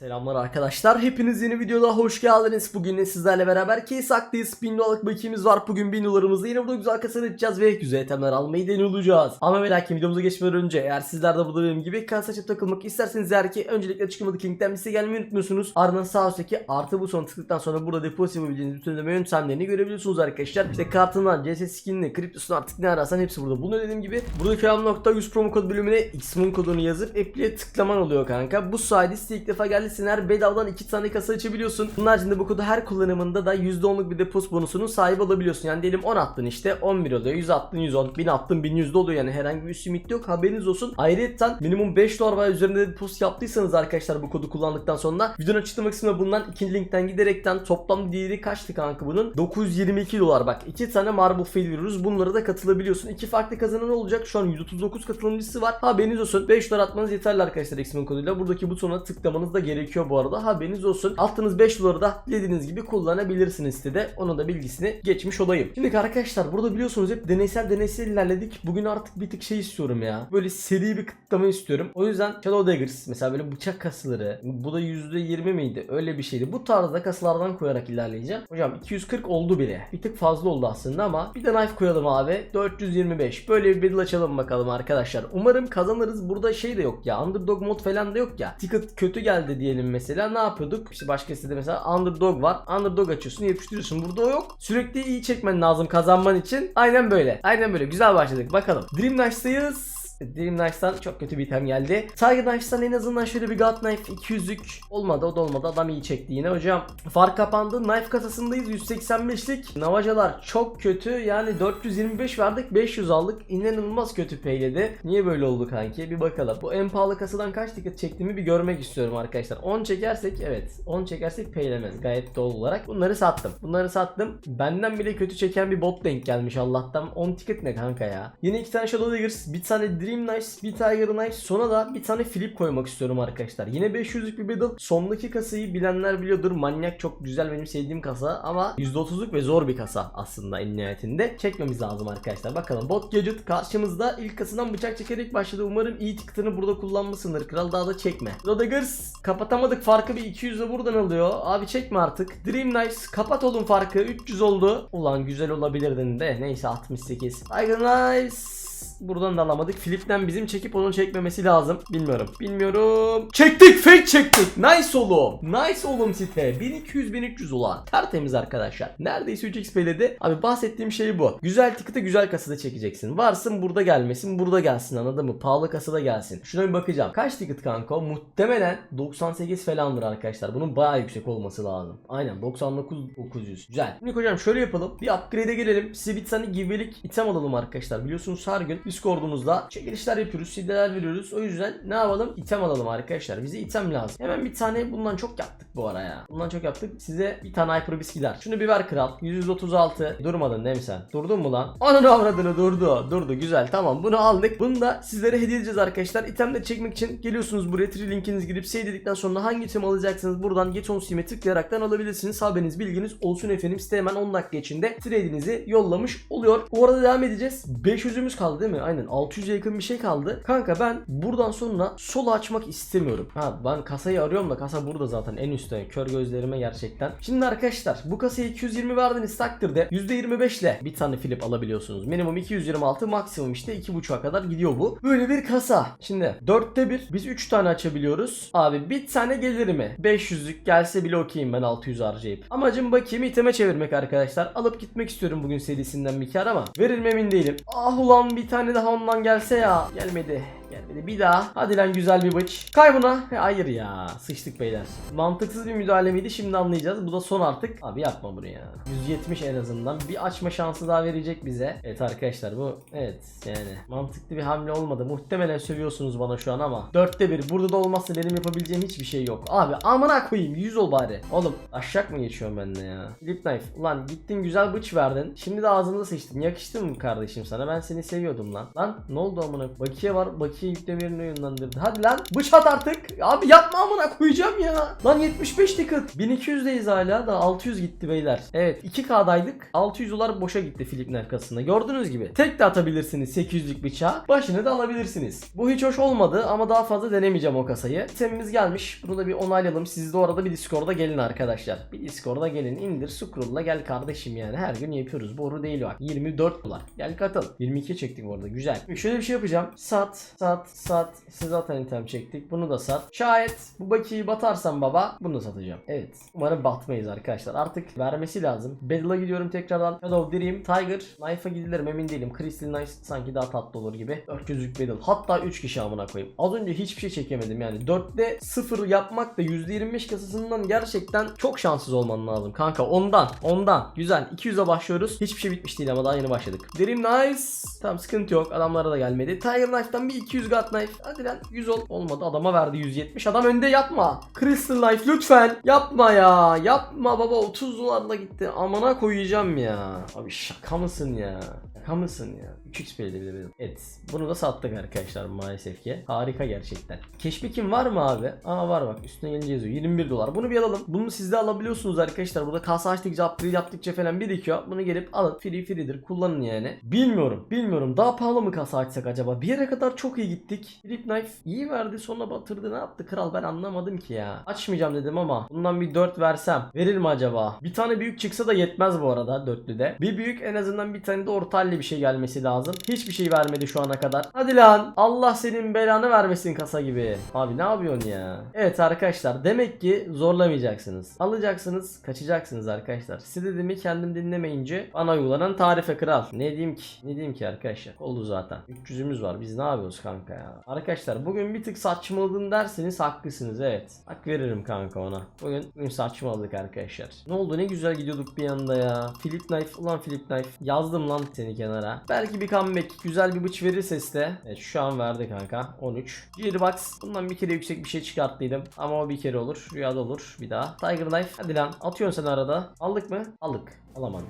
Selamlar arkadaşlar. Hepiniz yeni videoda hoş geldiniz. Bugün de sizlerle beraber case aktayız. 1000 dolarlık bakiyemiz var. Bugün 1000 dolarımızı yine burada güzel kasa edeceğiz ve güzel itemler almayı deniyoruz. Ama ve videomuza geçmeden önce eğer sizler de burada benim gibi kasa açıp takılmak isterseniz eğer ki öncelikle açıklamadaki linkten bize gelmeyi unutmuyorsunuz. Ardından sağ üstteki artı butonuna tıkladıktan sonra burada depozit yapabileceğiniz bütün ödeme yöntemlerini görebiliyorsunuz arkadaşlar. İşte kartından, CS skinini, kriptosunu artık ne ararsan hepsi burada. Bunu dediğim gibi buradaki am.100 promo kod bölümüne xmun kodunu yazıp app'liye tıklaman oluyor kanka. Bu sayede ilk defa geldisin her bedavadan iki tane kasa açabiliyorsun. Bunun haricinde bu kodu her kullanımında da %10'luk bir depozit bonusunun sahibi olabiliyorsun. Yani diyelim 10 attın işte 11 oluyor. 100 attın 110, 1000 attın 1100 de oluyor yani herhangi bir üst limit yok haberiniz olsun. Ayrıca minimum 5 dolar ve üzerinde depozit yaptıysanız arkadaşlar bu kodu kullandıktan sonra videonun açıklama kısmına bulunan ikinci linkten giderekten toplam değeri kaçtı kanka bunun? 922 dolar bak. iki tane Marble Fail veriyoruz. Bunlara da katılabiliyorsun. İki farklı kazanan olacak. Şu an 139 katılımcısı var. Haberiniz olsun. 5 dolar atmanız yeterli arkadaşlar Xmin koduyla. Buradaki butona tıklamanız da gerekiyor bu arada. Haberiniz olsun. Attığınız 5 doları da dilediğiniz gibi kullanabilirsiniz sitede. Onun da bilgisini geçmiş olayım. Şimdi arkadaşlar burada biliyorsunuz hep deneysel deneysel ilerledik. Bugün artık bir tık şey istiyorum ya. Böyle seri bir kıtlama istiyorum. O yüzden Shadow Daggers mesela böyle bıçak kasıları. Bu da %20 miydi? Öyle bir şeydi. Bu tarzda kasılardan koyarak ilerleyeceğim. Hocam 240 oldu bile. Bir tık fazla oldu aslında ama bir de knife koyalım abi. 425. Böyle bir battle açalım bakalım arkadaşlar. Umarım kazanırız. Burada şey de yok ya. Underdog mod falan da yok ya. Ticket kötü geldi diyelim mesela. Ne yapıyorduk? İşte başka sitede mesela underdog var. Underdog açıyorsun, yapıştırıyorsun. Burada o yok. Sürekli iyi çekmen lazım kazanman için. Aynen böyle. Aynen böyle. Güzel başladık. Bakalım. Dream Knife'dayız. Dream Knife'dan çok kötü bir item geldi. Tiger Knife'dan en azından şöyle bir God Knife 200'lük olmadı o da olmadı adam iyi çekti yine hocam. Fark kapandı knife kasasındayız 185'lik. Navacalar çok kötü yani 425 verdik 500 aldık inanılmaz kötü payledi. Niye böyle oldu kanki bir bakalım. Bu en pahalı kasadan kaç ticket çektiğimi bir görmek istiyorum arkadaşlar. 10 çekersek evet 10 çekersek paylemez gayet doğal olarak. Bunları sattım. Bunları sattım. Benden bile kötü çeken bir bot denk gelmiş Allah'tan. 10 ticket ne kanka ya. Yine iki tane Shadow Daggers, bir tane Dream Knife, bir Tiger Knife, sonra da bir tane Flip koymak istiyorum arkadaşlar. Yine 500'lük bir battle. Sondaki kasayı bilenler biliyordur. Manyak çok güzel benim sevdiğim kasa ama %30'luk ve zor bir kasa aslında en nihayetinde. Çekmemiz lazım arkadaşlar. Bakalım bot gadget karşımızda ilk kasadan bıçak çekerek başladı. Umarım iyi ticket'ını burada kullanmışsındır. Kral daha da çekme. Rodaggers kapatamadık farkı bir 200 de buradan alıyor. Abi çekme artık. Dream Knives kapat oğlum farkı 300 oldu. Ulan güzel olabilirdin de neyse 68. Tiger Knives Buradan da alamadık. Flip'ten bizim çekip onun çekmemesi lazım. Bilmiyorum. Bilmiyorum. Çektik. Fake çektik. Nice oğlum. Nice oğlum site. 1200-1300 ulan. Tertemiz arkadaşlar. Neredeyse 3x beledi. Abi bahsettiğim şey bu. Güzel ticket'ı güzel kasada çekeceksin. Varsın burada gelmesin. Burada gelsin anladın mı? Pahalı kasada gelsin. Şuna bir bakacağım. Kaç ticket kanka? Muhtemelen 98 falandır arkadaşlar. Bunun bayağı yüksek olması lazım. Aynen 99 900. Güzel. Şimdi hocam şöyle yapalım. Bir upgrade'e gelelim. Size bir tane givelik item alalım arkadaşlar. Biliyorsunuz her gün Discord'umuzda çekilişler yapıyoruz, CD'ler veriyoruz. O yüzden ne yapalım? İtem alalım arkadaşlar. Bize item lazım. Hemen bir tane bundan çok yaptık bu ara ya. Bundan çok yaptık. Size bir tane Hyper Biskiler. Şunu bir ver kral. 136. Durmadın değil mi sen? Durdun mu lan? Ananı avradını durdu. Durdu. Güzel. Tamam. Bunu aldık. Bunu da sizlere hediye edeceğiz arkadaşlar. İtemleri çekmek için geliyorsunuz buraya. Tri linkiniz girip save dedikten sonra hangi item alacaksınız buradan Get on Steam'e tıklayaraktan alabilirsiniz. Haberiniz bilginiz olsun efendim. Site hemen 10 dakika içinde trade'inizi yollamış oluyor. Bu arada devam edeceğiz. 500'ümüz kaldı değil mi? Aynen 600'e yakın bir şey kaldı. Kanka ben buradan sonra sol açmak istemiyorum. Ha ben kasayı arıyorum da kasa burada zaten en üstte. Kör gözlerime gerçekten. Şimdi arkadaşlar bu kasayı 220 verdiğiniz takdirde %25 ile bir tane flip alabiliyorsunuz. Minimum 226 maksimum işte 2.5'a kadar gidiyor bu. Böyle bir kasa. Şimdi 4'te 1 biz 3 tane açabiliyoruz. Abi bir tane gelir mi? 500'lük gelse bile okeyim ben 600 harcayıp. Amacım bakayım iteme çevirmek arkadaşlar. Alıp gitmek istiyorum bugün serisinden bir kar ama verir mi emin değilim. Ah ulan bir tane daha ondan gelse ya. Gelmedi. Gelmedi. Bir daha. Hadi lan güzel bir bıç. Kay buna. He, Hayır ya. Sıçtık beyler. Mantıksız bir müdahale miydi? Şimdi anlayacağız. Bu da son artık. Abi yapma bunu ya. 170 en azından. Bir açma şansı daha verecek bize. Evet arkadaşlar bu. Evet yani. Mantıklı bir hamle olmadı. Muhtemelen sövüyorsunuz bana şu an ama. Dörtte bir. Burada da olmazsa benim yapabileceğim hiçbir şey yok. Abi amına koyayım. 100 ol bari. Oğlum aşak mı geçiyorum ben de ya? Flip knife. Ulan gittin güzel bıç verdin. Şimdi de ağzımda sıçtın. Yakıştı mı kardeşim sana? Ben seni seviyordum lan. Lan ne oldu amına? Bakiye var. Bakiye Bakiye yüklemelerini yönlendirdi. Hadi lan bıçat artık. Abi yapma amına koyacağım ya. Lan 75 ticket. 1200'deyiz hala da 600 gitti beyler. Evet 2K'daydık. 600 dolar boşa gitti Filip'in arkasında. Gördüğünüz gibi. Tek de atabilirsiniz 800'lük bıçağı. Başını da alabilirsiniz. Bu hiç hoş olmadı ama daha fazla denemeyeceğim o kasayı. Itemimiz gelmiş. Bunu da bir onaylayalım. Siz de orada bir Discord'a gelin arkadaşlar. Bir Discord'a gelin. indir Scroll'la gel kardeşim yani. Her gün yapıyoruz. Boru değil bak. 24 dolar. Gel katıl. 22 çektik bu arada. Güzel. Şöyle bir şey yapacağım. Sat, sat, sat. Siz zaten item çektik. Bunu da sat. Şayet bu bakiyi batarsam baba bunu da satacağım. Evet. Umarım batmayız arkadaşlar. Artık vermesi lazım. Battle'a gidiyorum tekrardan. Shadow Dream, Tiger, Knife'a gidilerim emin değilim. Crystal Knife sanki daha tatlı olur gibi. 400'lük Battle. Hatta 3 kişi amına koyayım. Az önce hiçbir şey çekemedim yani. 4'te 0 yapmak da %25 kasasından gerçekten çok şanssız olman lazım kanka. Ondan. Ondan. Güzel. 200'e başlıyoruz. Hiçbir şey bitmiş değil ama daha yeni başladık. Dream Nice. Tamam sıkıntı yok. Adamlara da gelmedi. Tiger Knife'dan bir 200 God Knife. Hadi lan 100 ol. Olmadı. Adama verdi 170. Adam önde yapma. Crystal Knife lütfen. Yapma ya. Yapma baba. 30 dolarla gitti. Amına koyacağım ya. Abi şaka mısın ya? Şaka mısın ya? 3x belirli dedim. Evet. Bunu da sattık arkadaşlar maalesef ki. Harika gerçekten. Keşbikim var mı abi? Aa var bak. Üstüne gelince yazıyor. 21 dolar. Bunu bir alalım. Bunu siz de alabiliyorsunuz arkadaşlar. Burada kasa açtıkça upgrade yaptıkça falan birikiyor. Bunu gelip alın. Free free'dir. Kullanın yani. Bilmiyorum. Bilmiyorum. Daha pahalı mı kasa açsak acaba? Bir yere kadar çok iyi gittik. Flip knife iyi verdi sonra batırdı. Ne yaptı kral? Ben anlamadım ki ya. Açmayacağım dedim ama bundan bir 4 versem verir mi acaba? Bir tane büyük çıksa da yetmez bu arada dörtlüde. Bir büyük en azından bir tane de orta halli bir şey gelmesi lazım. Hiçbir şey vermedi şu ana kadar. Hadi lan. Allah senin belanı vermesin kasa gibi. Abi ne yapıyorsun ya? Evet arkadaşlar demek ki zorlamayacaksınız. Alacaksınız, kaçacaksınız arkadaşlar. Size dediğimi kendim dinlemeyince bana uygulanan tarife kral. Ne diyeyim ki? Ne diyeyim ki arkadaşlar? Oldu zaten. 300'ümüz var. Biz ne yapıyoruz kanka ya? Arkadaşlar bugün bir tık saçmaladın derseniz haklısınız evet. Hak veririm kanka ona. Bugün, bugün saçmaladık arkadaşlar. Ne oldu? Ne güzel gidiyorduk bir anda ya. Flip knife ulan flip knife. Yazdım lan seni kenara. Belki bir comeback güzel bir bıç verirse size. Evet şu an verdi kanka. 13. Gearbox. Bundan bir kere yüksek bir şey çıkarttıydım. Ama o bir kere olur. Rüyada olur bir daha. Tiger knife. Hadi lan. Atıyorsun sen arada. Aldık mı? Aldık. Alamadım.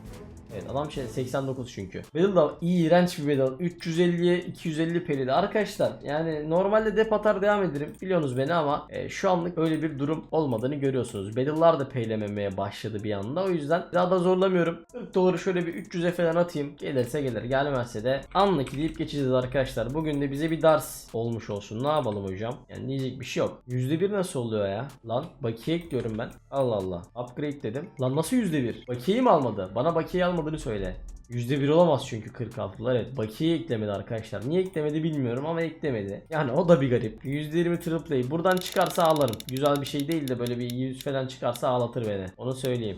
Evet adam şey 89 çünkü. Battle iğrenç bir battle. 350'ye 250 pelidi. Arkadaşlar yani normalde dep atar devam ederim. Biliyorsunuz beni ama e, şu anlık öyle bir durum olmadığını görüyorsunuz. Battle'lar da peylememeye başladı bir anda. O yüzden daha da zorlamıyorum. 40 doları şöyle bir 300'e falan atayım. Gelirse gelir. Gelmezse de anlık deyip geçeceğiz arkadaşlar. Bugün de bize bir ders olmuş olsun. Ne yapalım hocam? Yani diyecek bir şey yok. %1 nasıl oluyor ya? Lan bakiye ekliyorum ben. Allah Allah. Upgrade dedim. Lan nasıl %1? Bakiyeyi mi almadı? Bana bakiye almadığını söyle. %1 olamaz çünkü 46'lar. Evet bakiye eklemedi arkadaşlar. Niye eklemedi bilmiyorum ama eklemedi. Yani o da bir garip. %20 triple Buradan çıkarsa ağlarım. Güzel bir şey değil de böyle bir 100 falan çıkarsa ağlatır beni. Onu söyleyeyim.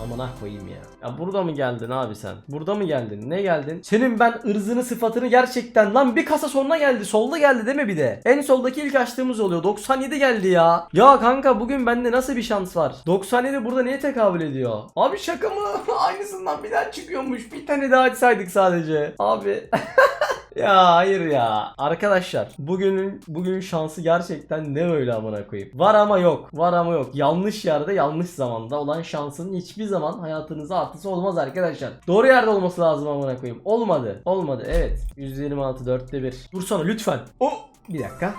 Aman ah koyayım ya. Ya burada mı geldin abi sen? Burada mı geldin? Ne geldin? Senin ben ırzını sıfatını gerçekten lan bir kasa sonuna geldi. Solda geldi değil mi bir de? En soldaki ilk açtığımız oluyor. 97 geldi ya. Ya kanka bugün bende nasıl bir şans var? 97 burada neye tekabül ediyor? Abi şaka mı? Aynısından bir daha çıkıyormuş. Bir tane daha açsaydık sadece. Abi. Ya hayır ya. Arkadaşlar bugünün bugünün şansı gerçekten ne öyle amına koyayım. Var ama yok. Var ama yok. Yanlış yerde yanlış zamanda olan şansın hiçbir zaman hayatınıza artısı olmaz arkadaşlar. Doğru yerde olması lazım amına koyayım. Olmadı. Olmadı. Evet. 126 4'te 1. Dursana lütfen. O bir dakika.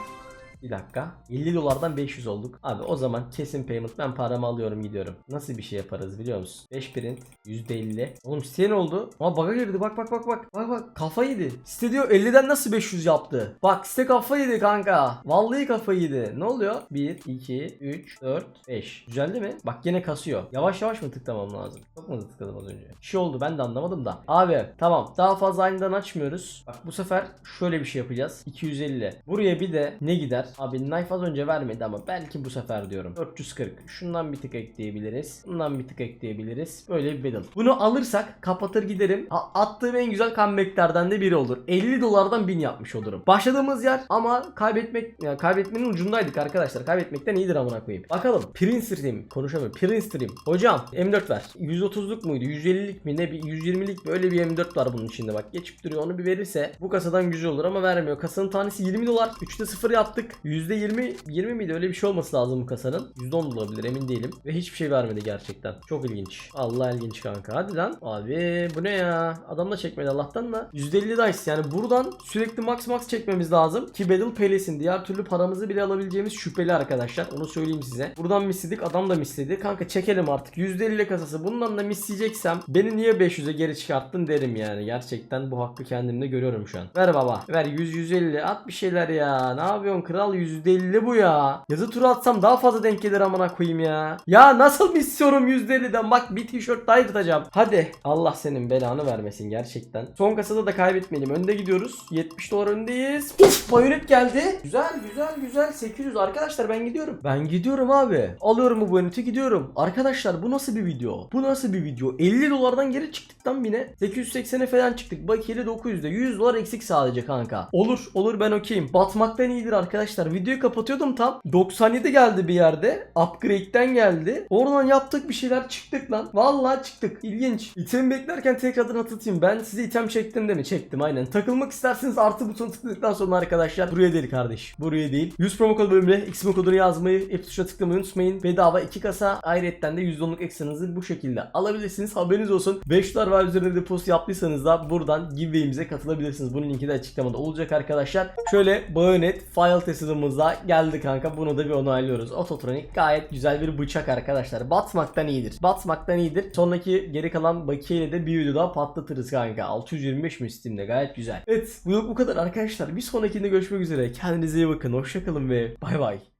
Bir dakika. 50 dolardan 500 olduk. Abi o zaman kesin payment ben paramı alıyorum gidiyorum. Nasıl bir şey yaparız biliyor musun? 5 print %50. Oğlum site ne oldu? Ama bug'a girdi bak bak bak bak. Bak bak kafa yedi. Site diyor 50'den nasıl 500 yaptı? Bak site kafa yedi kanka. Vallahi kafa yedi. Ne oluyor? 1, 2, 3, 4, 5. Güzel değil mi? Bak yine kasıyor. Yavaş yavaş mı tıklamam lazım? Çok mu tıkladım az önce? Bir şey oldu ben de anlamadım da. Abi tamam daha fazla aynıdan açmıyoruz. Bak bu sefer şöyle bir şey yapacağız. 250. Buraya bir de ne gider? Abi knife az önce vermedi ama belki bu sefer diyorum. 440. Şundan bir tık ekleyebiliriz. Bundan bir tık ekleyebiliriz. Böyle bir battle. Bunu alırsak kapatır giderim. A- attığım en güzel comebacklerden de biri olur. 50 dolardan 1000 yapmış olurum. Başladığımız yer ama kaybetmek yani kaybetmenin ucundaydık arkadaşlar. Kaybetmekten iyidir amına koyayım. Bakalım. Prince Stream. Konuşamıyorum. Prince Stream. Hocam M4 ver. 130'luk muydu? 150'lik mi? Ne? Bir 120'lik böyle bir M4 var bunun içinde bak. Geçip duruyor. Onu bir verirse bu kasadan güzel olur ama vermiyor. Kasanın tanesi 20 dolar. 3'te 0 yaptık. %20 20 miydi öyle bir şey olması lazım bu kasanın. %10 olabilir emin değilim. Ve hiçbir şey vermedi gerçekten. Çok ilginç. Allah ilginç kanka. Hadi lan. Abi bu ne ya? Adam da çekmedi Allah'tan da. %50 dice yani buradan sürekli max max çekmemiz lazım. Ki Battle Palace'in diğer türlü paramızı bile alabileceğimiz şüpheli arkadaşlar. Onu söyleyeyim size. Buradan misledik adam da misledi. Kanka çekelim artık. %50 kasası. Bundan da misleyeceksem beni niye 500'e geri çıkarttın derim yani. Gerçekten bu hakkı kendimde görüyorum şu an. Ver baba. Ver 100 150 at bir şeyler ya. Ne yapıyorsun kral %50 bu ya. Yazı turu atsam daha fazla denk gelir amına koyayım ya. Ya nasıl istiyorum %50'den bak bir tişört daha yırtacağım. Hadi. Allah senin belanı vermesin gerçekten. Son kasada da kaybetmeyelim. Önde gidiyoruz. 70 dolar öndeyiz. Uf bayonet geldi. Güzel güzel güzel 800 arkadaşlar ben gidiyorum. Ben gidiyorum abi. Alıyorum bu bayoneti gidiyorum. Arkadaşlar bu nasıl bir video? Bu nasıl bir video? 50 dolardan geri çıktık lan yine. 880'e falan çıktık. Bakiyeli 900'de 100 dolar eksik sadece kanka. Olur olur ben okeyim. Batmaktan iyidir arkadaşlar. Videoyu kapatıyordum tam. 97 geldi bir yerde. Upgrade'den geldi. Oradan yaptık bir şeyler çıktık lan. Vallahi çıktık. İlginç. İtem beklerken tekrardan hatırlatayım. Ben size item çektim değil mi? Çektim aynen. Takılmak isterseniz artı butonu tıkladıktan sonra arkadaşlar buraya değil kardeş. Buraya değil. 100 promo kod bölümüne X kodunu yazmayı, hep tuşuna tıklamayı unutmayın. Bedava 2 kasa ayrıyetten de %10'luk ekstranızı bu şekilde alabilirsiniz. Haberiniz olsun. 5 dolar var üzerinde depozit yaptıysanız da buradan giveaway'imize katılabilirsiniz. Bunun linki de açıklamada olacak arkadaşlar. Şöyle bayonet file testimizda geldi kanka. Bunu da bir onaylıyoruz. Ototronik gayet güzel bir bıçak arkadaşlar. Batmaktan iyidir. Batmaktan iyidir. Sonraki geri kalan bakiyeyle de bir video daha patlatırız kanka. 625 mi Steam'de gayet güzel. Evet bu bu kadar arkadaşlar. Bir sonrakinde görüşmek üzere. Kendinize iyi bakın. Hoşçakalın ve bay bay.